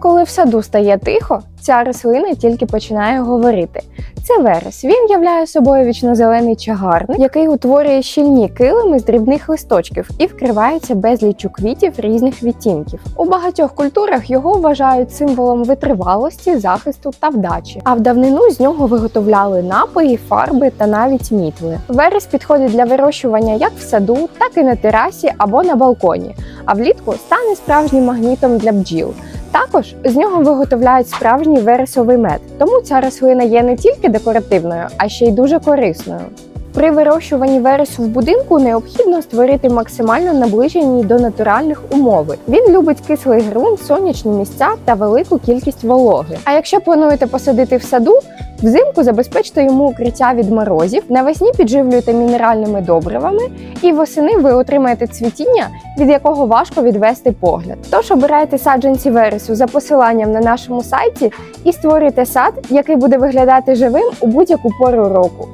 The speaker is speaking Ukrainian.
Коли в саду стає тихо, ця рослина тільки починає говорити. Це верес. Він являє собою вічнозелений чагарник, який утворює щільні килими з дрібних листочків і вкривається безліччю квітів різних відтінків. У багатьох культурах його вважають символом витривалості, захисту та вдачі. А в давнину з нього виготовляли напої, фарби та навіть мітли. Верес підходить для вирощування як в саду, так і на терасі або на балконі. А влітку стане справжнім магнітом для бджіл. Також з нього виготовляють справжній вересовий мед, тому ця рослина є не тільки декоративною, а ще й дуже корисною. При вирощуванні вересу в будинку необхідно створити максимально наближені до натуральних умови. Він любить кислий ґрунт, сонячні місця та велику кількість вологи. А якщо плануєте посадити в саду, взимку забезпечте йому укриття від морозів, навесні підживлюйте мінеральними добривами, і восени ви отримаєте цвітіння, від якого важко відвести погляд. Тож обирайте саджанці вересу за посиланням на нашому сайті і створюйте сад, який буде виглядати живим у будь-яку пору року.